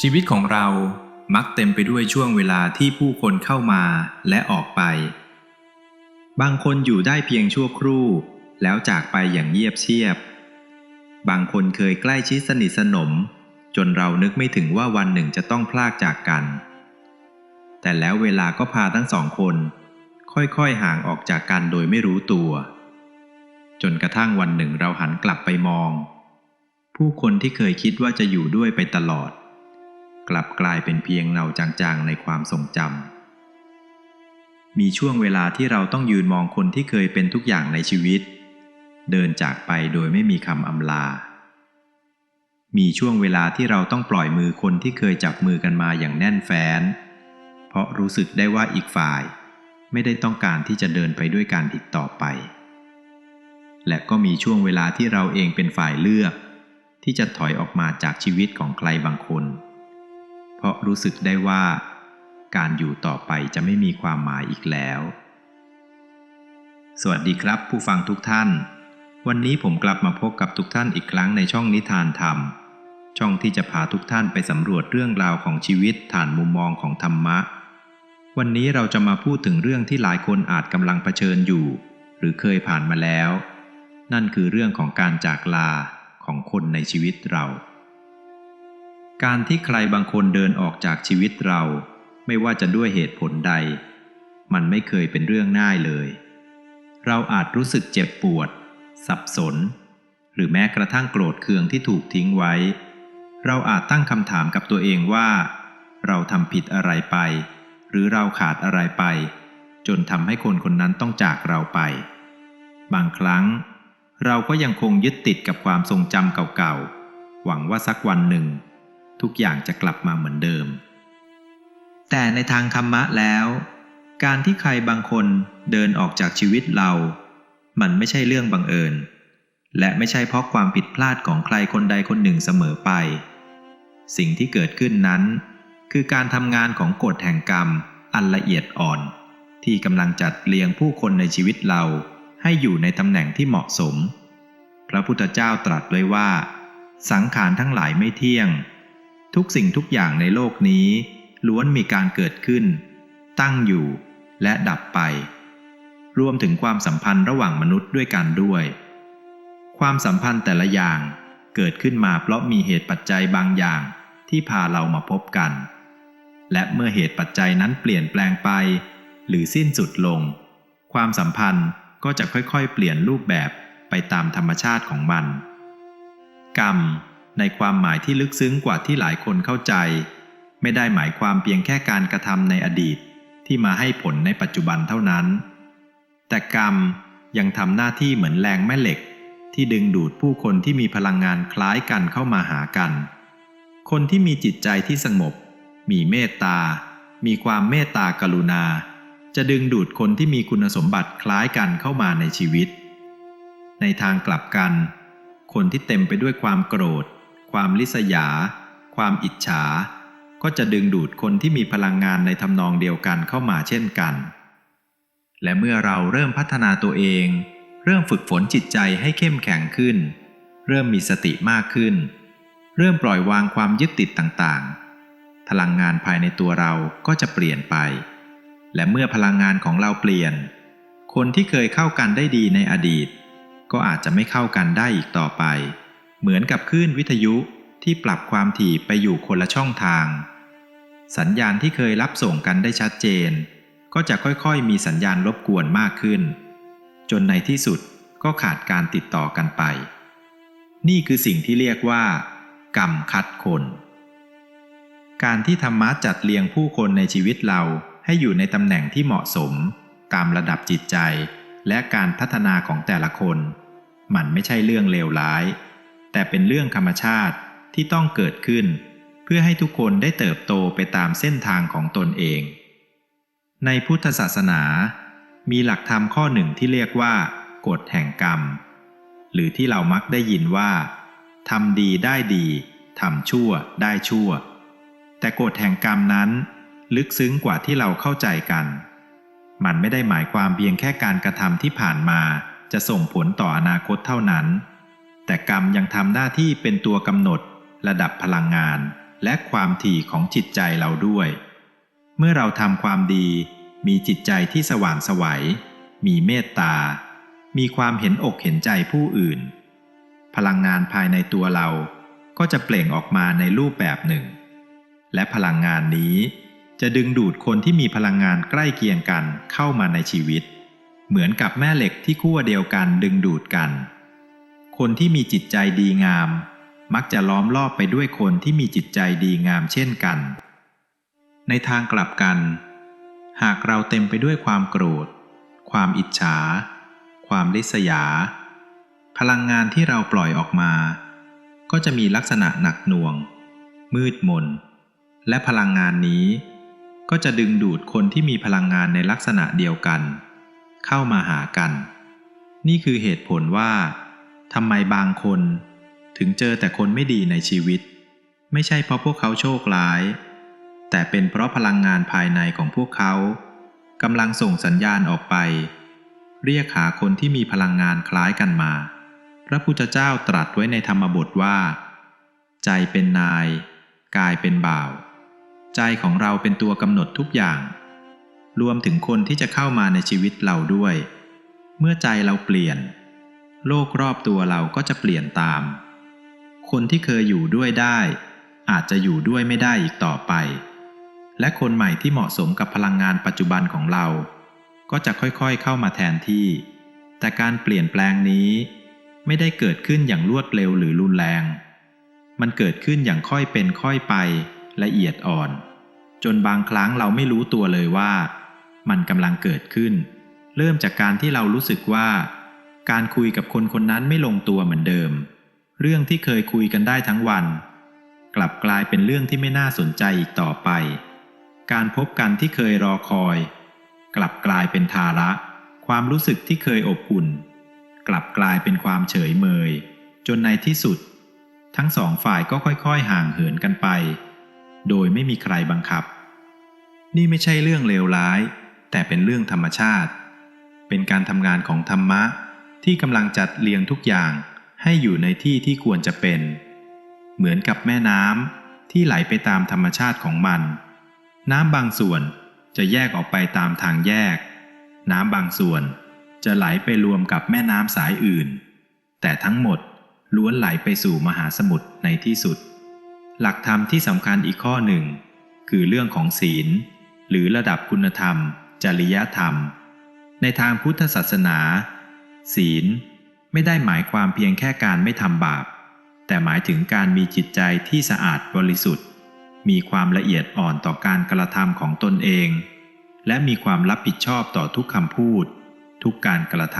ชีวิตของเรามักเต็มไปด้วยช่วงเวลาที่ผู้คนเข้ามาและออกไป บางคนอยู่ได้เพียงชั่วครู่ แล้วจากไปอย่างเงียบเชียบ บางคนเคยใกล้ชิดสนิทสนม จนเรานึกไม่ถึงว่าวันหนึ่งจะต้องพลากจากกัน แต่แล้วเวลาก็พาทั้งสองคน ค่อยๆห่างออกจากกันโดยไม่รู้ตัว จนกระทั่งวันหนึ่งเราหันกลับไปมอง ผู้คนที่เคยคิดว่าจะอยู่ด้วยไปตลอด กลับกลายเป็นเพียงเงาจางๆในความทรงจำ มีช่วงเวลาที่เราต้องยืนมองคนที่เคยเป็นทุกอย่างในชีวิต เดินจากไปโดยไม่มีคำอำลา มีช่วงเวลาที่เราต้องปล่อยมือคนที่เคยจับมือกันมาอย่างแน่นแฟ้น เพราะรู้สึกได้ว่าอีกฝ่ายไม่ได้ต้องการที่จะเดินไปด้วยกันอีกต่อไป และก็มีช่วงเวลาที่เราเองเป็นฝ่ายเลือก ที่จะถอยออกมาจากชีวิตของใครบางคน ราะรู้สึกได้ว่า การอยู่ต่อไปจะไม่มีความหมายอีกแล้ว สวัสดีครับผู้ฟังทุกท่าน วันนี้ผมกลับมาพบกับทุกท่านอีกครั้งในช่องนิทานธรรม ช่องที่จะพาทุกท่านไปสำรวจเรื่องราวของชีวิตผ่านมุมมองของธรรมะ วันนี้เราจะมาพูดถึงเรื่องที่หลายคนอาจกำลังเผชิญอยู่ หรือเคยผ่านมาแล้ว นั่นคือเรื่องของการจากลาของคนในชีวิตเรา การที่ใครบางคนเดินออกจากชีวิตเรา ไม่ว่าจะด้วยเหตุผลใด มันไม่เคยเป็นเรื่องง่ายเลย เราอาจรู้สึกเจ็บปวด สับสน หรือแม้กระทั่งโกรธเคืองที่ถูกทิ้งไว้ เราอาจตั้งคำถามกับตัวเองว่า เราทำผิดอะไรไป หรือเราขาดอะไรไป จนทำให้คนคนนั้นต้องจากเราไป บางครั้ง เราก็ยังคงยึดติดกับความทรงจำเก่าๆหวังว่าสักวันหนึ่ง ทุกอย่างจะกลับมาเหมือนเดิม แต่ในทางธรรมะแล้ว การที่ใครบางคนเดินออกจากชีวิตเรา มันไม่ใช่เรื่องบังเอิญ และไม่ใช่เพราะความผิดพลาดของใครคนใดคนหนึ่งเสมอไป สิ่งที่เกิดขึ้นนั้น คือการทำงานของกฎแห่งกรรมอันละเอียดอ่อน ที่กำลังจัดเรียงผู้คนในชีวิตเราให้อยู่ในตำแหน่งที่เหมาะสม พระพุทธเจ้าตรัสไว้ว่า สังขารทั้งหลายไม่เที่ยง ทุกสิ่งทุกอย่างในโลกนี้ ล้วนมีการเกิดขึ้น ตั้งอยู่และดับไป รวมถึงความสัมพันธ์ระหว่างมนุษย์ด้วยกันด้วย ความสัมพันธ์แต่ละอย่างเกิดขึ้นมาเพราะมีเหตุปัจจัยบางอย่างที่พาเรามาพบกัน และเมื่อเหตุปัจจัยนั้นเปลี่ยนแปลงไป หรือสิ้นสุดลง ความสัมพันธ์ก็จะค่อยๆ เปลี่ยนรูปแบบไปตามธรรมชาติของมัน กรรม ในความหมายที่ลึกซึ้งกว่าที่หลายคนเข้าใจ ไม่ได้หมายความเพียงแค่การกระทำในอดีตที่มาให้ผลในปัจจุบันเท่านั้น แต่กรรมยังทำหน้าที่เหมือนแรงแม่เหล็ก ที่ดึงดูดผู้คนที่มีพลังงานคล้ายกันเข้ามาหากัน คนที่มีจิตใจที่สงบ มีเมตตา มีความเมตตากรุณา จะดึงดูดคนที่มีคุณสมบัติคล้ายกันเข้ามาในชีวิต ในทางกลับกัน คนที่เต็มไปด้วยความโกรธ ความลิษยา ความอิจฉา ก็จะดึงดูดคนที่มีพลังงานในทำนองเดียวกันเข้ามาเช่นกัน และเมื่อเราเริ่มพัฒนาตัวเอง เริ่มฝึกฝนจิตใจให้เข้มแข็งขึ้น เริ่มมีสติมากขึ้น เริ่มปล่อยวางความยึดติดต่างๆ พลังงานภายในตัวเราก็จะเปลี่ยนไป และเมื่อพลังงานของเราเปลี่ยน คนที่เคยเข้ากันได้ดีในอดีต ก็อาจจะไม่เข้ากันได้อีกต่อไป เหมือนกับคลื่นวิทยุที่ปรับความถี่ไปอยู่คนละช่องทาง สัญญาณที่เคยรับส่งกันได้ชัดเจน ก็จะค่อยๆ มีสัญญาณรบกวนมากขึ้น จนในที่สุดก็ขาดการติดต่อกันไป นี่คือสิ่งที่เรียกว่า กรรมคัดคน การที่ธรรมะจัดเรียงผู้คนในชีวิตเราให้อยู่ในตำแหน่งที่เหมาะสม ตามระดับจิตใจ และการพัฒนาของแต่ละคน มันไม่ใช่เรื่องเลวร้าย แต่เป็นเรื่องธรรมชาติที่ต้องเกิดขึ้น เพื่อให้ทุกคนได้เติบโตไปตามเส้นทางของตนเอง ในพุทธศาสนา มีหลักธรรมข้อหนึ่งที่เรียกว่า กฎแห่งกรรม หรือที่เรามักได้ยินว่าทำดีได้ดีทำชั่วได้ชั่ว แต่กฎแห่งกรรมนั้น ลึกซึ้งกว่าที่เราเข้าใจกัน มันไม่ได้หมายความเพียงแค่การกระทำที่ผ่านมาจะส่งผลต่ออนาคตเท่านั้น แต่กรรมยังทำหน้าที่เป็นตัวกำหนด ระดับพลังงาน และความถี่ของจิตใจเราด้วย เมื่อเราทำความดี มีจิตใจที่สว่างสวัย มีเมตตา มีความเห็นอกเห็นใจผู้อื่น พลังงานภายในตัวเราก็จะเปล่งออกมาในรูปแบบหนึ่ง และพลังงานนี้จะดึงดูดคนที่มีพลังงานใกล้เคียงกันเข้ามาในชีวิต เหมือนกับแม่เหล็กที่ขั้วเดียวกันดึงดูดกัน คนที่มีจิตใจดีงาม มักจะล้อมรอบไปด้วยคนที่มีจิตใจดีงามเช่นกัน ในทางกลับกัน หากเราเต็มไปด้วยความโกรธ ความอิจฉา ความริษยา พลังงานที่เราปล่อยออกมา ก็จะมีลักษณะหนักหน่วง มืดมน และพลังงานนี้ ก็จะดึงดูดคนที่มีพลังงานในลักษณะเดียวกัน เข้ามาหากัน นี่คือเหตุผลว่า ทำไมบางคนถึงเจอแต่คนไม่ดีในชีวิต ไม่ใช่เพราะพวกเขาโชคร้าย แต่เป็นเพราะพลังงานภายในของพวกเขากำลังส่งสัญญาณออกไป เรียกหาคนที่มีพลังงานคล้ายกันมา พระพุทธเจ้าตรัสไว้ในธรรมบทว่า ใจเป็นนาย กายเป็นบ่าว ใจของเราเป็นตัวกำหนดทุกอย่าง รวมถึงคนที่จะเข้ามาในชีวิตเราด้วย เมื่อใจเราเปลี่ยน โลกรอบตัวเราก็จะเปลี่ยนตาม คนที่เคยอยู่ด้วยได้ อาจจะอยู่ด้วยไม่ได้อีกต่อไป และคนใหม่ที่เหมาะสมกับพลังงานปัจจุบันของเรา ก็จะค่อยๆเข้ามาแทนที่ แต่การเปลี่ยนแปลงนี้ ไม่ได้เกิดขึ้นอย่างรวดเร็วหรือรุนแรง มันเกิดขึ้นอย่างค่อยเป็นค่อยไปละเอียดอ่อน จนบางครั้งเราไม่รู้ตัวเลยว่า มันกำลังเกิดขึ้น เริ่มจากการที่เรารู้สึกว่า การคุยกับคนคนนั้นไม่ลงตัวเหมือนเดิม เรื่องที่เคยคุยกันได้ทั้งวัน กลับกลายเป็นเรื่องที่ไม่น่าสนใจอีกต่อไป การพบกันที่เคยรอคอย กลับกลายเป็นภาระ ความรู้สึกที่เคยอบอุ่น กลับกลายเป็นความเฉยเมย จนในที่สุด ทั้งสองฝ่ายก็ค่อยๆ ห่างเหินกันไป โดยไม่มีใครบังคับ นี่ไม่ใช่เรื่องเลวร้าย แต่เป็นเรื่องธรรมชาติ เป็นการทำงานของธรรมะ ที่กำลังจัดเรียงทุกอย่างให้อยู่ในที่ที่ควรจะเป็น เหมือนกับแม่น้ำที่ไหลไปตามธรรมชาติของมัน น้ำบางส่วนจะแยกออกไปตามทางแยก น้ำบางส่วนจะไหลไปรวมกับแม่น้ำสายอื่น แต่ทั้งหมดล้วนไหลไปสู่มหาสมุทรในที่สุด หลักธรรมที่สำคัญอีกข้อหนึ่ง คือเรื่องของศีล หรือระดับคุณธรรม จริยธรรม ในทางพุทธศาสนา ศีล ไม่ได้หมายความเพียงแค่การไม่ทำบาป แต่หมายถึงการมีจิตใจที่สะอาดบริสุทธิ์ มีความละเอียดอ่อนต่อการกระทำของตนเอง และมีความรับผิดชอบต่อทุกคำพูด ทุกการกระท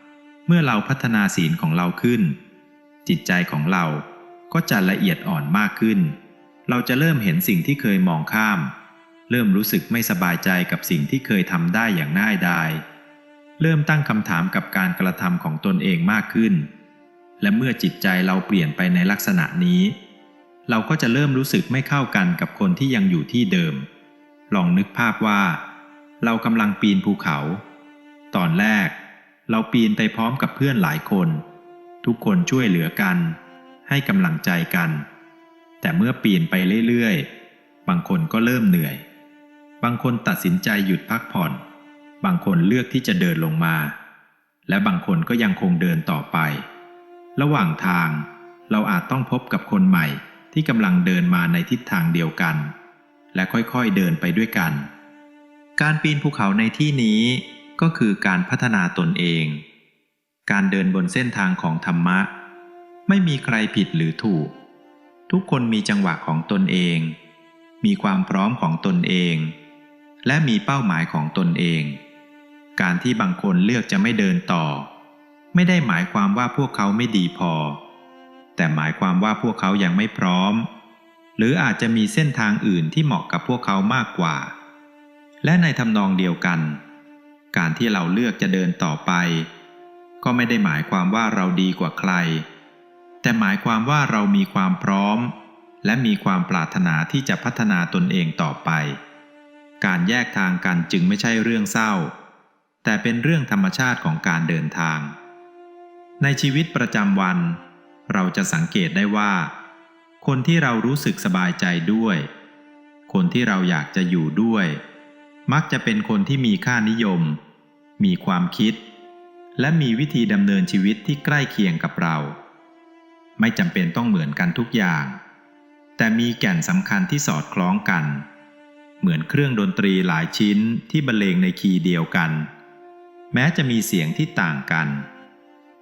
ำเมื่อเราพัฒนาศีลของเราขึ้น จิตใจของเราก็จะละเอียดอ่อนมากขึ้น เราจะเริ่มเห็นสิ่งที่เคยมองข้าม เริ่มรู้สึกไม่สบายใจกับสิ่งที่เคยทำได้อย่างง่ายดาย เริ่มตั้งคำถามกับการกระทำของตนเองมากขึ้น และเมื่อจิตใจเราเปลี่ยนไปในลักษณะนี้ เราก็จะเริ่มรู้สึกไม่เข้ากันกับคนที่ยังอยู่ที่เดิม ลองนึกภาพว่า เรากำลังปีนภูเขา ตอนแรก เราปีนไปพร้อมกับเพื่อนหลายคน ทุกคนช่วยเหลือกัน ให้กำลังใจกัน แต่เมื่อปีนไปเรื่อยๆ บางคนก็เริ่มเหนื่อย บางคนตัดสินใจหยุดพักผ่อน บางคนเลือกที่จะเดินลงมา และบางคนก็ยังคงเดินต่อไป ระหว่างทาง เราอาจต้องพบกับคนใหม่ที่กำลังเดินมาในทิศทางเดียวกัน และค่อยๆเดินไปด้วยกัน การปีนภูเขาในที่นี้ก็คือการพัฒนาตนเอง การเดินบนเส้นทางของธรรมะ ไม่มีใครผิดหรือถูก ทุกคนมีจังหวะของตนเอง มีความพร้อมของตนเอง และมีเป้าหมายของตนเอง การที่บางคนเลือกจะไม่เดินต่อ ไม่ได้หมายความว่าพวกเขาไม่ดีพอ แต่หมายความว่าพวกเขายังไม่พร้อม หรืออาจจะมีเส้นทางอื่นที่เหมาะกับพวกเขามากกว่า และในทำนองเดียวกัน การที่เราเลือกจะเดินต่อไป ก็ไม่ได้หมายความว่าเราดีกว่าใคร แต่หมายความว่าเรามีความพร้อม และมีความปรารถนาที่จะพัฒนาตนเองต่อไป การแยกทางกันจึงไม่ใช่เรื่องเศร้า แต่เป็นเรื่องธรรมชาติของการเดินทาง ในชีวิตประจำวัน เราจะสังเกตได้ว่า คนที่เรารู้สึกสบายใจด้วย คนที่เราอยากจะอยู่ด้วย มักจะเป็นคนที่มีค่านิยม มีความคิด และมีวิธีดำเนินชีวิตที่ใกล้เคียงกับเรา ไม่จำเป็นต้องเหมือนกันทุกอย่าง แต่มีแก่นสำคัญที่สอดคล้องกัน เหมือนเครื่องดนตรีหลายชิ้นที่บรรเลงในคีย์เดียวกัน แม้จะมีเสียงที่ต่างกัน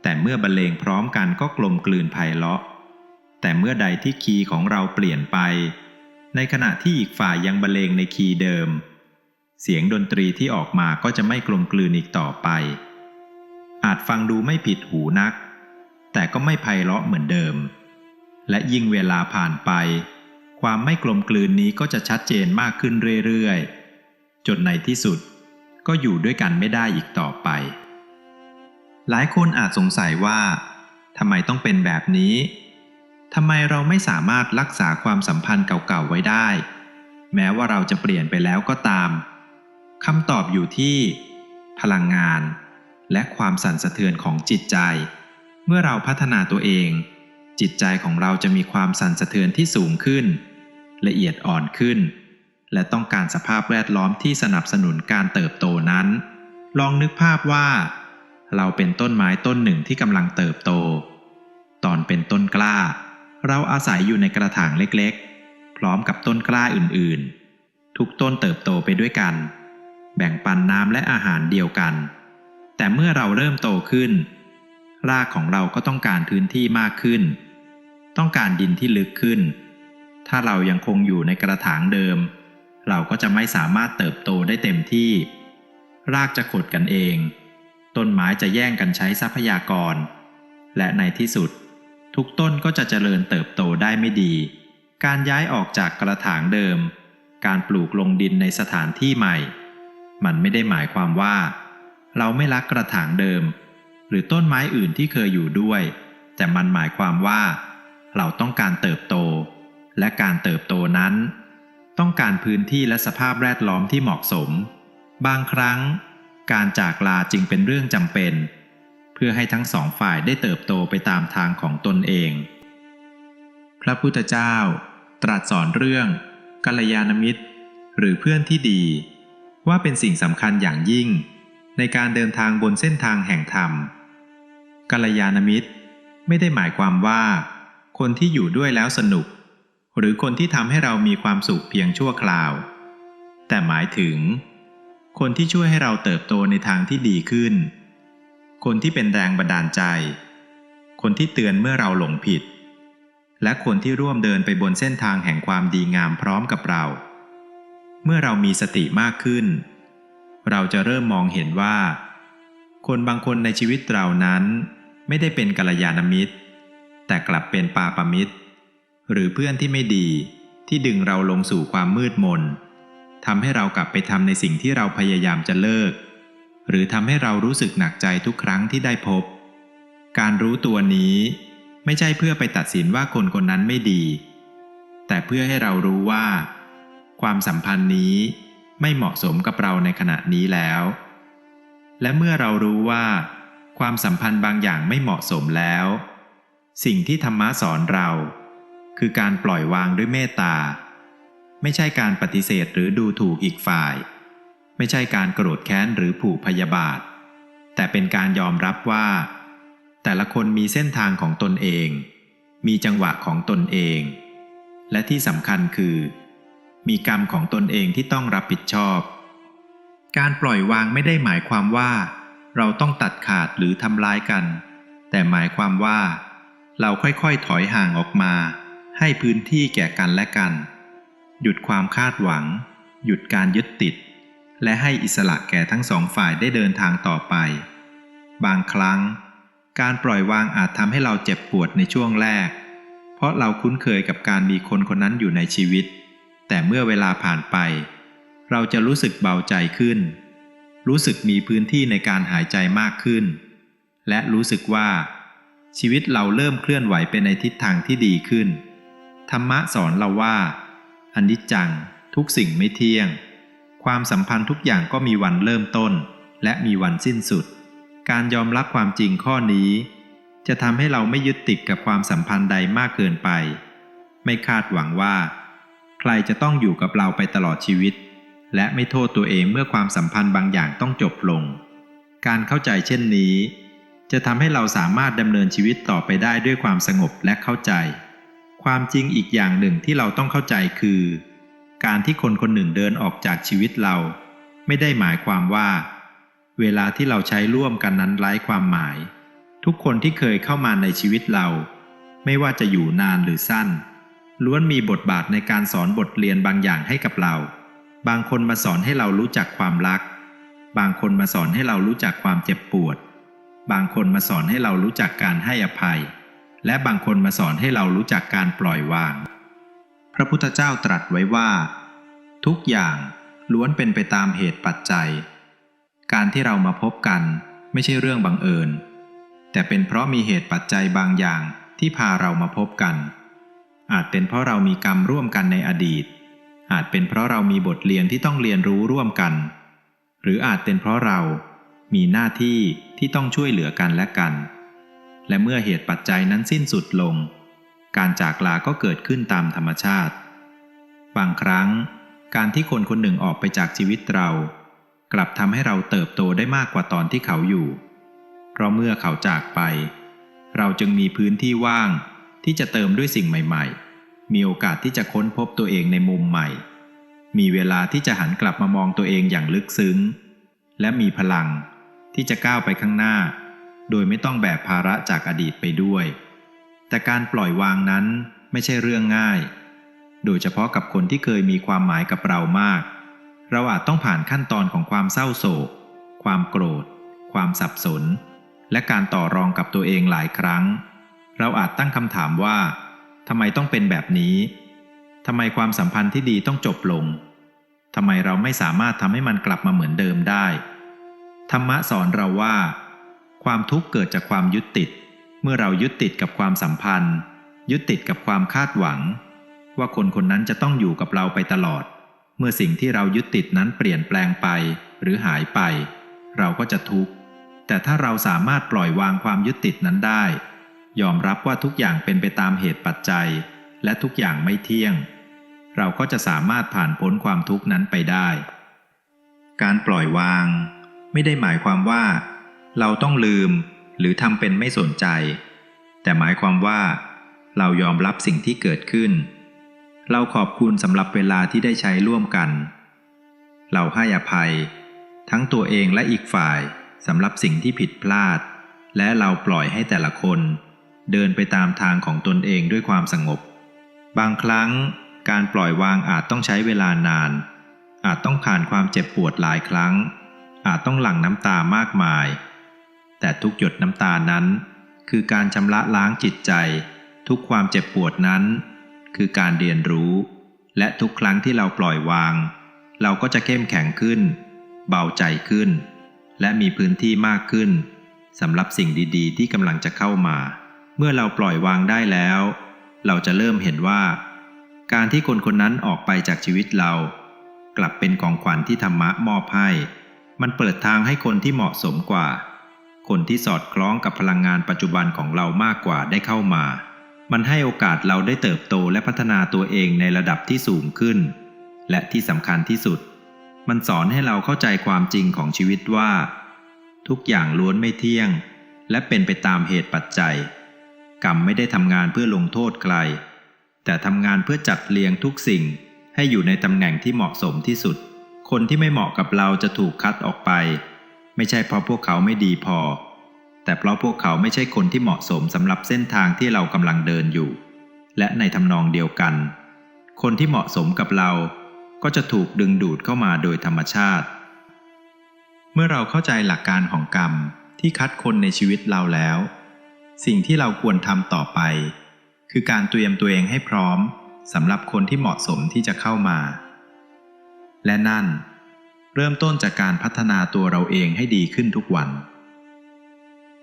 แต่เมื่อบรรเลงพร้อมกันก็กลมกลืนไพเราะ แต่เมื่อใดที่คีย์ของเราเปลี่ยนไป ในขณะที่อีกฝ่ายยังบรรเลงในคีย์เดิม เสียงดนตรีที่ออกมาก็จะไม่กลมกลืนอีกต่อไป อาจฟังดูไม่ผิดหูนัก แต่ก็ไม่ไพเราะเหมือนเดิม และยิ่งเวลาผ่านไป ความไม่กลมกลืนนี้ก็จะชัดเจนมากขึ้นเรื่อยๆ จนในที่สุด ก็อยู่ด้วยกันไม่ได้อีกต่อไป หลายคนอาจสงสัยว่าทำไมต้องเป็นแบบนี้ทำไมเราไม่สามารถรักษาความสัมพันธ์เก่าๆไว้ได้ แม้ว่าเราจะเปลี่ยนไปแล้วก็ตามคำตอบอยู่ที่ พลังงาน และความสั่นสะเทือนของจิตใจ เมื่อเราพัฒนาตัวเอง จิตใจของเราจะมีความสั่นสะเทือนที่สูงขึ้น ละเอียดอ่อนขึ้น และต้องการสภาพแวดล้อมที่สนับสนุนการเติบโตนั้น ลองนึกภาพว่า เราเป็นต้นไม้ต้นหนึ่งที่กำลังเติบโต ตอนเป็นต้นกล้า เราอาศัยอยู่ในกระถางเล็กๆ พร้อมกับต้นกล้าอื่นๆ ทุกต้นเติบโตไปด้วยกัน แบ่งปันน้ำและอาหารเดียวกัน แต่เมื่อเราเริ่มโตขึ้น รากของเราก็ต้องการพื้นที่มากขึ้น ต้องการดินที่ลึกขึ้น ถ้าเรายังคงอยู่ในกระถางเดิม เราก็จะไม่สามารถเติบโตได้เต็มที่ รากจะขดกันเอง ต้นไม้จะแย่งกันใช้ทรัพยากร และในที่สุด ทุกต้นก็จะเจริญเติบโตได้ไม่ดี การย้ายออกจากกระถางเดิม การปลูกลงดินในสถานที่ใหม่ มันไม่ได้หมายความว่า เราไม่รักกระถางเดิม หรือต้นไม้อื่นที่เคยอยู่ด้วย แต่มันหมายความว่า เราต้องการเติบโต และการเติบโตนั้น ต้องการพื้นที่และสภาพแวดล้อมที่เหมาะสม บางครั้ง การจากลาจึงเป็นเรื่องจำเป็น เพื่อให้ทั้งสองฝ่ายได้เติบโตไปตามทางของตนเอง พระพุทธเจ้า ตรัสสอนเรื่องกัลยาณมิตร หรือเพื่อนที่ดี ว่าเป็นสิ่งสำคัญอย่างยิ่ง ในการเดินทางบนเส้นทางแห่งธรรมกัลยาณมิตร ไม่ได้หมายความว่า คนที่อยู่ด้วยแล้วสนุก หรือคนที่ทำให้เรามีความสุขเพียงชั่วคราว แต่หมายถึง คนที่ช่วยให้เราเติบโตในทางที่ดีขึ้น คนที่เป็นแรงบันดาลใจ คนที่เตือนเมื่อเราหลงผิด และคนที่ร่วมเดินไปบนเส้นทางแห่งความดีงามพร้อมกับเรา เมื่อเรามีสติมากขึ้น เราจะเริ่มมองเห็นว่า คนบางคนในชีวิตเรานั้น ไม่ได้เป็นกัลยาณมิตร แต่กลับเป็นปาปมิตร หรือเพื่อนที่ไม่ดีที่ดึงเราลงสู่ความมืดมนทำให้เรากลับไปทำในสิ่งที่เราพยายามจะเลิก หรือทำให้เรารู้สึกหนักใจทุกครั้งที่ได้พบ การรู้ตัวนี้ไม่ใช่เพื่อไปตัดสินว่าคนคนนั้นไม่ดี แต่เพื่อให้เรารู้ว่า ความสัมพันธ์นี้ไม่เหมาะสมกับเราในขณะนี้แล้ว และเมื่อเรารู้ว่า ความสัมพันธ์บางอย่างไม่เหมาะสมแล้ว สิ่งที่ธรรมะสอนเรา คือการปล่อยวางด้วยเมตตา ไม่ใช่การปฏิเสธหรือดูถูกอีกฝ่าย ไม่ใช่การโกรธแค้นหรือผูกพยาบาท แต่เป็นการยอมรับว่า แต่ละคนมีเส้นทางของตนเอง มีจังหวะของตนเอง และที่สำคัญคือ มีกรรมของตนเองที่ต้องรับผิดชอบ การปล่อยวางไม่ได้หมายความว่า เราต้องตัดขาดหรือทำร้ายกัน แต่หมายความว่า เราค่อยๆถอยห่างออกมา ให้พื้นที่แก่กันและกัน หยุดความคาดหวัง หยุดการยึดติด และให้อิสระแก่ทั้งสองฝ่ายได้เดินทางต่อไป บางครั้ง การปล่อยวางอาจทำให้เราเจ็บปวดในช่วงแรก เพราะเราคุ้นเคยกับการมีคนคนนั้นอยู่ในชีวิต แต่เมื่อเวลาผ่านไป เราจะรู้สึกเบาใจขึ้น รู้สึกมีพื้นที่ในการหายใจมากขึ้น และรู้สึกว่าชีวิตเราเริ่มเคลื่อนไหวไปในทิศทางที่ดีขึ้น ธรรมะสอนเราว่าอนิจจัง ทุกสิ่งไม่เที่ยง ความสัมพันธ์ทุกอย่างก็มีวันเริ่มต้น และมีวันสิ้นสุด การยอมรับความจริงข้อนี้ จะทำให้เราไม่ยึดติดกับความสัมพันธ์ใดมากเกินไป ไม่คาดหวังว่า ใครจะต้องอยู่กับเราไปตลอดชีวิต และไม่โทษตัวเองเมื่อความสัมพันธ์บางอย่างต้องจบลง การเข้าใจเช่นนี้ จะทำให้เราสามารถดำเนินชีวิตต่อไปได้ด้วยความสงบและเข้าใจ ความจริงอีกอย่างหนึ่งที่เราต้องเข้าใจคือ การที่คนคนหนึ่งเดินออกจากชีวิตเรา ไม่ได้หมายความว่า เวลาที่เราใช้ร่วมกันนั้นไร้ความหมาย ทุกคนที่เคยเข้ามาในชีวิตเรา ไม่ว่าจะอยู่นานหรือสั้น ล้วนมีบทบาทในการสอนบทเรียนบางอย่างให้กับเรา บางคนมาสอนให้เรารู้จักความรัก บางคนมาสอนให้เรารู้จักความเจ็บปวด บางคนมาสอนให้เรารู้จักการให้อภัย และบางคนมาสอนให้เรารู้จักการปล่อยวาง พระพุทธเจ้าตรัสไว้ว่า ทุกอย่างล้วนเป็นไปตามเหตุปัจจัย การที่เรามาพบกันไม่ใช่เรื่องบังเอิญ แต่เป็นเพราะมีเหตุปัจจัยบางอย่างที่พาเรามาพบกัน อาจเป็นเพราะเรามีกรรมร่วมกันในอดีต อาจเป็นเพราะเรามีบทเรียนที่ต้องเรียนรู้ร่วมกัน หรืออาจเป็นเพราะเรามีหน้าที่ที่ต้องช่วยเหลือกันและกัน และเมื่อเหตุปัจจัยนั้นสิ้นสุดลง การจากลาก็เกิดขึ้นตามธรรมชาติ บางครั้ง การที่คนคนหนึ่งออกไปจากชีวิตเรา กลับทำให้เราเติบโตได้มากกว่าตอนที่เขาอยู่ เพราะเมื่อเขาจากไป เราจึงมีพื้นที่ว่างที่จะเติมด้วยสิ่งใหม่ ๆ มีโอกาสที่จะค้นพบตัวเองในมุมใหม่ มีเวลาที่จะหันกลับมามองตัวเองอย่างลึกซึ้ง และมีพลังที่จะก้าวไปข้างหน้า โดยไม่ต้องแบกภาระจากอดีตไปด้วย แต่การปล่อยวางนั้นไม่ใช่เรื่องง่าย โดยเฉพาะกับคนที่เคยมีความหมายกับเรามาก เราอาจต้องผ่านขั้นตอนของความเศร้าโศก ความโกรธ ความสับสน และการต่อรองกับตัวเองหลายครั้ง เราอาจตั้งคำถามว่าทำไมต้องเป็นแบบนี้ทำไมความสัมพันธ์ที่ดีต้องจบลงทำไมเราไม่สามารถทำให้มันกลับมาเหมือนเดิมได้ ธรรมะสอนเราว่า ความทุกข์เกิดจากความยึดติด เมื่อเรายึดติดกับความสัมพันธ์ ยึดติดกับความคาดหวัง ว่าคนคนนั้นจะต้องอยู่กับเราไปตลอด เมื่อสิ่งที่เรายึดติดนั้นเปลี่ยนแปลงไปหรือหายไป เราก็จะทุกข์ แต่ถ้าเราสามารถปล่อยวางความยึดติดนั้นได้ ยอมรับว่าทุกอย่างเป็นไปตามเหตุปัจจัย และทุกอย่างไม่เที่ยง เราก็จะสามารถผ่านพ้นความทุกข์นั้นไปได้ การปล่อยวาง ไม่ได้หมายความว่า เราต้องลืมหรือทำเป็นไม่สนใจ แต่หมายความว่า เรายอมรับสิ่งที่เกิดขึ้น เราขอบคุณสำหรับเวลาที่ได้ใช้ร่วมกัน เราให้อภัย ทั้งตัวเองและอีกฝ่ายสำหรับสิ่งที่ผิดพลาด และเราปล่อยให้แต่ละคน เดินไปตามทางของตนเองด้วยความสงบ บางครั้งการปล่อยวางอาจต้องใช้เวลานาน อาจต้องผ่านความเจ็บปวดหลายครั้ง อาจต้องหลั่งน้ำตามากมาย แต่ทุกหยดน้ำตานั้น คือการชำระล้างจิตใจ ทุกความเจ็บปวดนั้น คือการเรียนรู้ และทุกครั้งที่เราปล่อยวาง เราก็จะเข้มแข็งขึ้น เบาใจขึ้น และมีพื้นที่มากขึ้นสำหรับสิ่งดีๆ ที่กำลังจะเข้ามา เมื่อเราปล่อยวางได้แล้ว เราจะเริ่มเห็นว่า การที่คนคนนั้นออกไปจากชีวิตเรา กลับเป็นของขวัญที่ธรรมะมอบให้ มันเปิดทางให้คนที่เหมาะสมกว่า คนที่สอดคล้องกับพลังงานปัจจุบันของเรามากกว่าได้เข้ามา มันให้โอกาสเราได้เติบโตและพัฒนาตัวเองในระดับที่สูงขึ้น และที่สำคัญที่สุด มันสอนให้เราเข้าใจความจริงของชีวิตว่า ทุกอย่างล้วนไม่เที่ยง และเป็นไปตามเหตุปัจจัย กรรมไม่ได้ทำงานเพื่อลงโทษใคร แต่ทำงานเพื่อจัดเรียงทุกสิ่งให้อยู่ในตำแหน่งที่เหมาะสมที่สุด คนที่ไม่เหมาะกับเราจะถูกคัดออกไป ไม่ใช่เพราะพวกเขาไม่ดีพอ แต่เพราะพวกเขาไม่ใช่คนที่เหมาะสมสำหรับเส้นทางที่เรากำลังเดินอยู่ และในทำนองเดียวกัน คนที่เหมาะสมกับเราก็จะถูกดึงดูดเข้ามาโดยธรรมชาติ เมื่อเราเข้าใจหลักการของกรรมที่คัดคนในชีวิตเราแล้ว สิ่งที่เราควรทำต่อไป คือการเตรียมตัวเองให้พร้อมสำหรับคนที่เหมาะสมที่จะเข้ามา และนั่น เริ่มต้นจากการพัฒนาตัวเราเองให้ดีขึ้นทุกวัน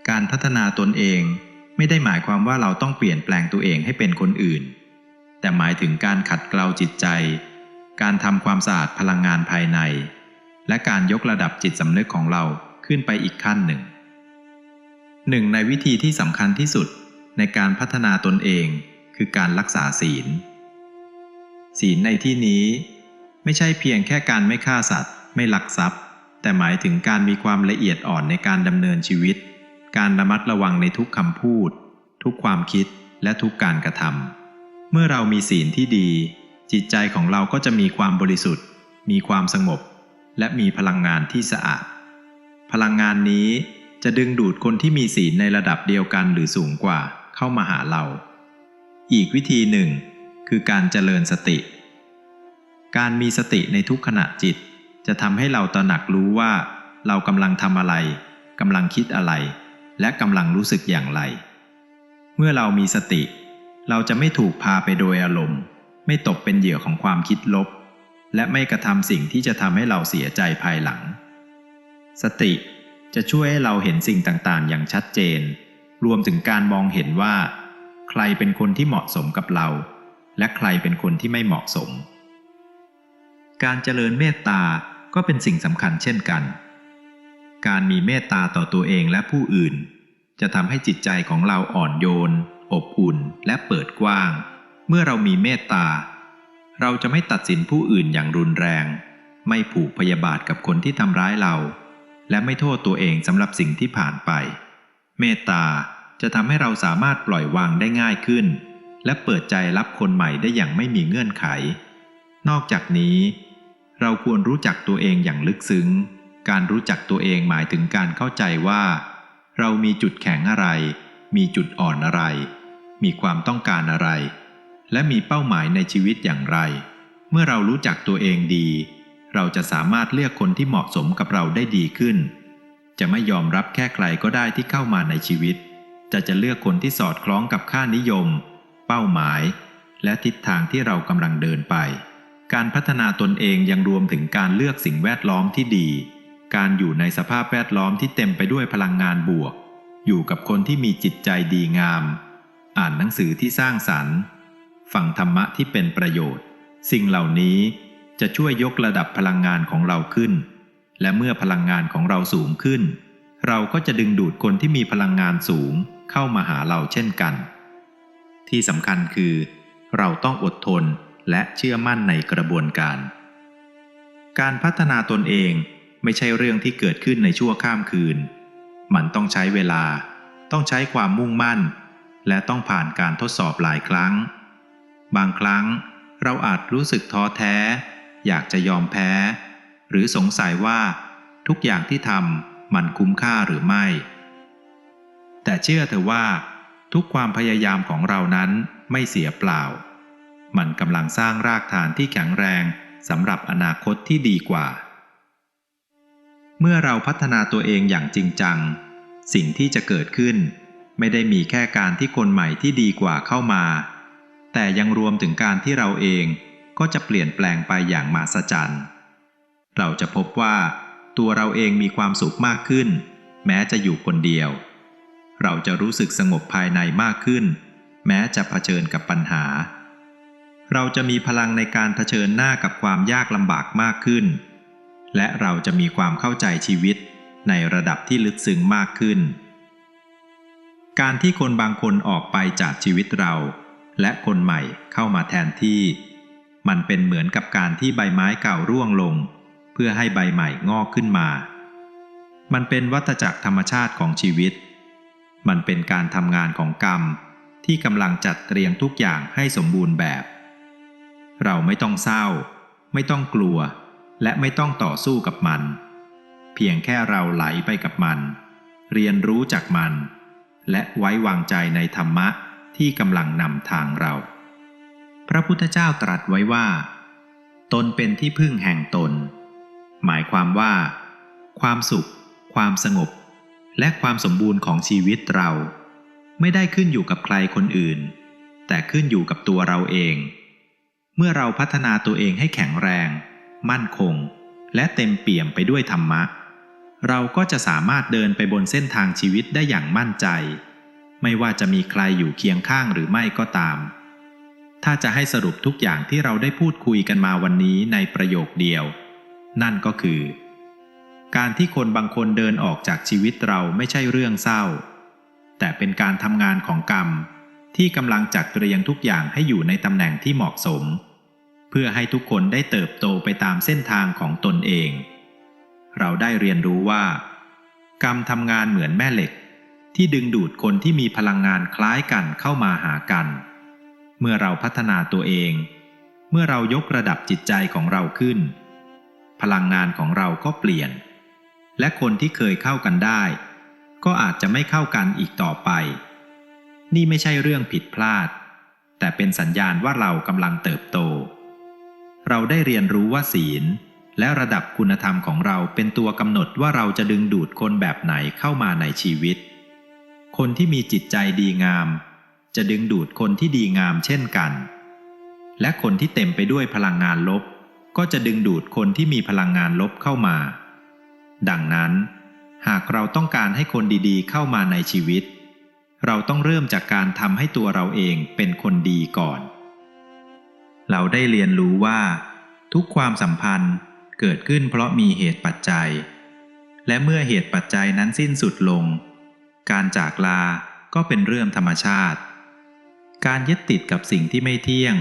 การพัฒนาตนเองไม่ได้หมายความว่าเราต้องเปลี่ยนแปลงตัวเองให้เป็นคนอื่น แต่หมายถึงการขัดเกลาจิตใจ การทำความสะอาดพลังงานภายใน และการยกระดับจิตสำนึกของเราขึ้นไปอีกขั้นหนึ่ง หนึ่งในวิธีที่สำคัญที่สุดในการพัฒนาตนเองคือการรักษาศีล ศีลในที่นี้ไม่ใช่เพียงแค่การไม่ฆ่าสัตว์ ไม่ลักทรัพย์ แต่หมายถึงการมีความละเอียดอ่อนในการดำเนินชีวิต การระมัดระวังในทุกคำพูด ทุกความคิดและทุกการกระทำเมื่อเรามีศีลที่ดี จิตใจของเราก็จะมีความบริสุทธิ์ มีความสงบ และมีพลังงานที่สะอาด พลังงานนี้จะดึงดูดคนที่มีศีลในระดับเดียวกันหรือสูงกว่าเข้ามาหาเรา อีกวิธีหนึ่ง คือการเจริญสติ การมีสติในทุกขณะจิต จะทำให้เราตระหนักรู้ว่า เรากำลังทำอะไรกำลังคิดอะไร และกำลังรู้สึกอย่างไร เมื่อเรามีสติ เราจะไม่ถูกพาไปโดยอารมณ์ ไม่ตกเป็นเหยื่อของความคิดลบ และไม่กระทำสิ่งที่จะทำให้เราเสียใจภายหลัง สติจะช่วยให้เราเห็นสิ่งต่างๆ อย่างชัดเจน รวมถึงการมองเห็นว่า ใครเป็นคนที่เหมาะสมกับเรา และใครเป็นคนที่ไม่เหมาะสม การเจริญเมตตา ก็เป็นสิ่งสำคัญเช่นกัน การมีเมตตาต่อตัวเองและผู้อื่น จะทำให้จิตใจของเราอ่อนโยน อบอุ่นและเปิดกว้าง เมื่อเรามีเมตตา เราจะไม่ตัดสินผู้อื่นอย่างรุนแรง ไม่ผูกพยาบาทกับคนที่ทำร้ายเรา และไม่โทษตัวเองสำหรับสิ่งที่ผ่านไป เมตตาจะทำให้เราสามารถปล่อยวางได้ง่ายขึ้น และเปิดใจรับคนใหม่ได้อย่างไม่มีเงื่อนไข นอกจากนี้ เราควรรู้จักตัวเองอย่างลึกซึ้ง การรู้จักตัวเองหมายถึงการเข้าใจว่า เรามีจุดแข็งอะไร มีจุดอ่อนอะไร มีความต้องการอะไร และมีเป้าหมายในชีวิตอย่างไร เมื่อเรารู้จักตัวเองดี เราจะสามารถเลือกคนที่เหมาะสมกับเราได้ดีขึ้น จะไม่ยอมรับแค่ใครก็ได้ที่เข้ามาในชีวิต จะจะเลือกคนที่สอดคล้องกับค่านิยม เป้าหมาย และทิศทางที่เรากำลังเดินไป การพัฒนาตนเองยังรวมถึงการเลือกสิ่งแวดล้อมที่ดี การอยู่ในสภาพแวดล้อมที่เต็มไปด้วยพลังงานบวก อยู่กับคนที่มีจิตใจดีงาม อ่านหนังสือที่สร้างสรรค์ฟังธรรมะที่เป็นประโยชน์ สิ่งเหล่านี้จะช่วยยกระดับพลังงานของเราขึ้น และเมื่อพลังงานของเราสูงขึ้น เราก็จะดึงดูดคนที่มีพลังงานสูงเข้ามาหาเราเช่นกัน ที่สำคัญคือ เราต้องอดทน และเชื่อมั่นในกระบวนการ การพัฒนาตนเองไม่ใช่เรื่องที่เกิดขึ้นในชั่วข้ามคืน มันต้องใช้เวลา ต้องใช้ความมุ่งมั่น และต้องผ่านการทดสอบหลายครั้ง บางครั้งเราอาจรู้สึกท้อแท้ อยากจะยอมแพ้ หรือสงสัยว่า ทุกอย่างที่ทำมันคุ้มค่าหรือไม่ แต่เชื่อเถอะว่า ทุกความพยายามของเรานั้นไม่เสียเปล่า มันกำลังสร้างรากฐานที่แข็งแรงสำหรับอนาคตที่ดีกว่า เมื่อเราพัฒนาตัวเองอย่างจริงจัง สิ่งที่จะเกิดขึ้น ไม่ได้มีแค่การที่คนใหม่ที่ดีกว่าเข้ามา แต่ยังรวมถึงการที่เราเองก็จะเปลี่ยนแปลงไปอย่างมหัศจรรย์ เราจะพบว่าตัวเราเองมีความสุขมากขึ้น แม้จะอยู่คนเดียว เราจะรู้สึกสงบภายในมากขึ้น แม้จะเผชิญกับปัญหา เราจะมีพลังในการเผชิญหน้ากับความยากลำบากมากขึ้น และเราจะมีความเข้าใจชีวิตในระดับที่ลึกซึ้งมากขึ้น การที่คนบางคนออกไปจากชีวิตเรา และคนใหม่เข้ามาแทนที่ มันเป็นเหมือนกับการที่ใบไม้เก่าร่วงลง เพื่อให้ใบใหม่งอกขึ้นมา มันเป็นวัฏจักรธรรมชาติของชีวิต มันเป็นการทำงานของกรรมที่กำลังจัดเตรียมทุกอย่างให้สมบูรณ์แบบ เราไม่ต้องเศร้า ไม่ต้องกลัว และไม่ต้องต่อสู้กับมัน เพียงแค่เราไหลไปกับมัน เรียนรู้จากมัน และไว้วางใจในธรรมะที่กำลังนำทางเรา พระพุทธเจ้าตรัสไว้ว่า ตนเป็นที่พึ่งแห่งตน หมายความว่า ความสุข ความสงบ และความสมบูรณ์ของชีวิตเรา ไม่ได้ขึ้นอยู่กับใครคนอื่น แต่ขึ้นอยู่กับตัวเราเอง เมื่อเราพัฒนาตัวเองให้แข็งแรง มั่นคง และเต็มเปี่ยมไปด้วยธรรมะ เราก็จะสามารถเดินไปบนเส้นทางชีวิตได้อย่างมั่นใจ ไม่ว่าจะมีใครอยู่เคียงข้างหรือไม่ก็ตาม ถ้าจะให้สรุปทุกอย่างที่เราได้พูดคุยกันมาวันนี้ในประโยคเดียว นั่นก็คือ การที่คนบางคนเดินออกจากชีวิตเราไม่ใช่เรื่องเศร้า แต่เป็นการทำงานของกรรม ที่กำลังจัดเตรียมทุกอย่างให้อยู่ในตำแหน่งที่เหมาะสมเเพื่อให้ทุกคนได้เติบโตไปตามเส้นทางของตนเอง เราได้เรียนรู้ว่า กรรมทำงานเหมือนแม่เหล็ก ที่ดึงดูดคนที่มีพลังงานคล้ายกันเข้ามาหากัน เมื่อเราพัฒนาตัวเอง เมื่อเรายกระดับจิตใจของเราขึ้น พลังงานของเราก็เปลี่ยน และคนที่เคยเข้ากันได้ ก็อาจจะไม่เข้ากันอีกต่อไป นี่ไม่ใช่เรื่องผิดพลาด แต่เป็นสัญญาณว่าเรากำลังเติบโต เราได้เรียนรู้ว่าศีล และระดับคุณธรรมของเราเป็นตัวกำหนดว่าเราจะดึงดูดคนแบบไหนเข้ามาในชีวิต คนที่มีจิตใจดีงาม จะดึงดูดคนที่ดีงามเช่นกัน และคนที่เต็มไปด้วยพลังงานลบ ก็จะดึงดูดคนที่มีพลังงานลบเข้ามา ดังนั้น หากเราต้องการให้คนดีๆ เข้ามาในชีวิตเเราต้องเริ่มจากการทำให้ตัวเราเองเป็นคนดีก่อน เราได้เรียนรู้ว่า ทุกความสัมพันธ์เกิดขึ้นเพราะมีเหตุปัจจัย และเมื่อเหตุปัจจัยนั้นสิ้นสุดลง การจากลาก็เป็นเรื่องธรรมชาติ การยึดติดกับสิ่งที่ไม่เที่ยง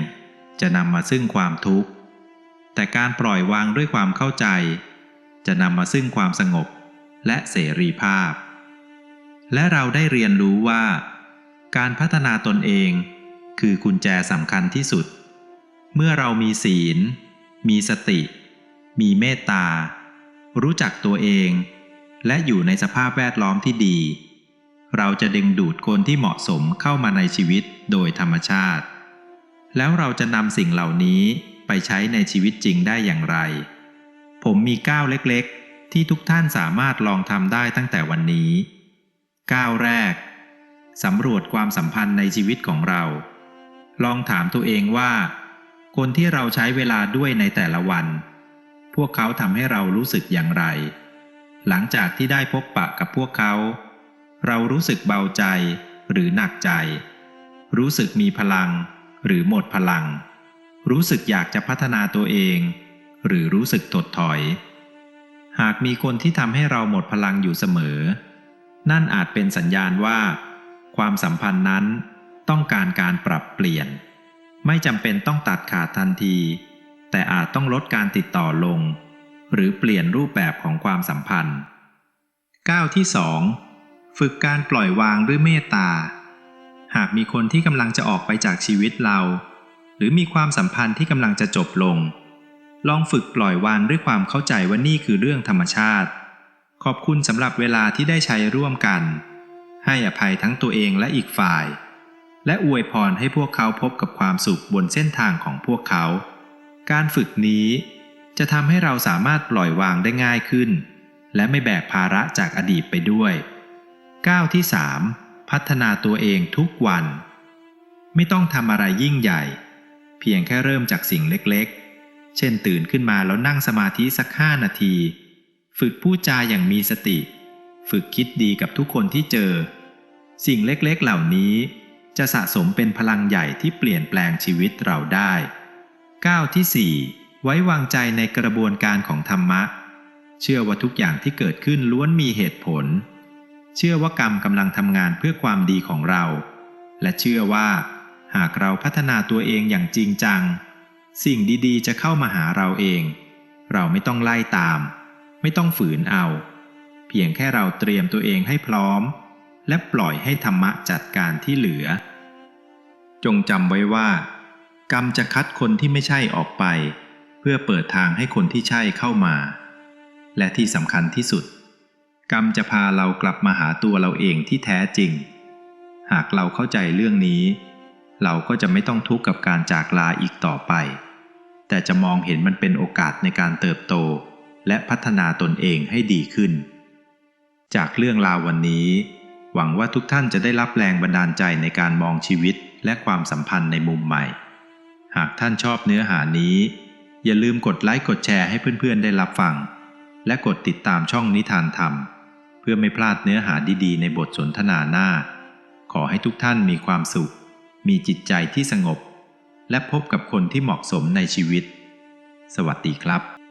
จะนำมาซึ่งความทุกข์ แต่การปล่อยวางด้วยความเข้าใจ จะนำมาซึ่งความสงบและเสรีภาพ และเราได้เรียนรู้ว่า การพัฒนาตนเองคือกุญแจสำคัญที่สุด เมื่อเรามีศีล มีสติ มีเมตตา รู้จักตัวเอง และอยู่ในสภาพแวดล้อมที่ดี เราจะดึงดูดคนที่เหมาะสมเข้ามาในชีวิตโดยธรรมชาติ แล้วเราจะนำสิ่งเหล่านี้ไปใช้ในชีวิตจริงได้อย่างไร ผมมีก้าวเล็กๆ ที่ทุกท่านสามารถลองทำได้ตั้งแต่วันนี้ ก้าวแรกสำรวจความสัมพันธ์ในชีวิตของเรา ลองถามตัวเองว่า คนที่เราใช้เวลาด้วยในแต่ละวัน พวกเขาทำให้เรารู้สึกอย่างไร หลังจากที่ได้พบปะกับพวกเขา เรารู้สึกเบาใจหรือหนักใจ รู้สึกมีพลัง หรือหมดพลัง รู้สึกอยากจะพัฒนาตัวเอง หรือรู้สึกถดถอย หากมีคนที่ทำให้เราหมดพลังอยู่เสมอ นั่นอาจเป็นสัญญาณว่า ความสัมพันธ์นั้นต้องการการปรับเปลี่ยน ไม่จำเป็นต้องตัดขาดทันที แต่อาจต้องลดการติดต่อลง หรือเปลี่ยนรูปแบบของความสัมพันธ์ก้าวที่ 2 ฝึกการปล่อยวางด้วยเมตตา หากมีคนที่กำลังจะออกไปจากชีวิตเรา หรือมีความสัมพันธ์ที่กำลังจะจบลง ลองฝึกปล่อยวางด้วยความเข้าใจว่านี่คือเรื่องธรรมชาติ ขอบคุณสำหรับเวลาที่ได้ใช้ร่วมกัน ให้อภัยทั้งตัวเองและอีกฝ่าย และอวยพรให้พวกเขาพบกับความสุขบนเส้นทางของพวกเขา การฝึกนี้จะทำให้เราสามารถปล่อยวางได้ง่ายขึ้น และไม่แบกภาระจากอดีตไปด้วยก้าวที่3พัฒนาตัวเองทุกวัน ไม่ต้องทำอะไรยิ่งใหญ่ เพียงแค่เริ่มจากสิ่งเล็กๆ เช่นตื่นขึ้นมาแล้วนั่งสมาธิสักห้านาที ฝึกพูดจาอย่างมีสติ ฝึกคิดดีกับทุกคนที่เจอ สิ่งเล็กๆเหล่านี้จะสะสมเป็นพลังใหญ่ที่เปลี่ยนแปลงชีวิตเราได้ก้าวที่ 4 ไว้วางใจในกระบวนการของธรรมะ เชื่อว่าทุกอย่างที่เกิดขึ้นล้วนมีเหตุผล เชื่อว่ากรรมกำลังทำงานเพื่อความดีของเรา และเชื่อว่า หากเราพัฒนาตัวเองอย่างจริงจัง สิ่งดีๆ จะเข้ามาหาเราเอง เราไม่ต้องไล่ตาม ไม่ต้องฝืนเอา เพียงแค่เราเตรียมตัวเองให้พร้อม และปล่อยให้ธรรมะจัดการที่เหลือ จงจำไว้ว่า กรรมจะคัดคนที่ไม่ใช่ออกไป เพื่อเปิดทางให้คนที่ใช่เข้ามา และที่สำคัญที่สุด กรรมจะพาเรากลับมาหาตัวเราเองที่แท้จริง หากเราเข้าใจเรื่องนี้ เราก็จะไม่ต้องทุกข์กับการจากลาอีกต่อไป แต่จะมองเห็นมันเป็นโอกาสในการเติบโต และพัฒนาตนเองให้ดีขึ้น จากเรื่องราววันนี้ หวังว่าทุกท่านจะได้รับแรงบันดาลใจในการมองชีวิตและความสัมพันธ์ในมุมใหม่ หากท่านชอบเนื้อหานี้ อย่าลืมกดไลค์กดแชร์ให้เพื่อนๆได้รับฟัง และกดติดตามช่องนิทานธรรม เพื่อไม่พลาดเนื้อหาดีๆ ในบทสนทนาหน้า ขอให้ทุกท่านมีความสุข มีจิตใจที่สงบ และพบกับคนที่เหมาะสมในชีวิต สวัสดีครับ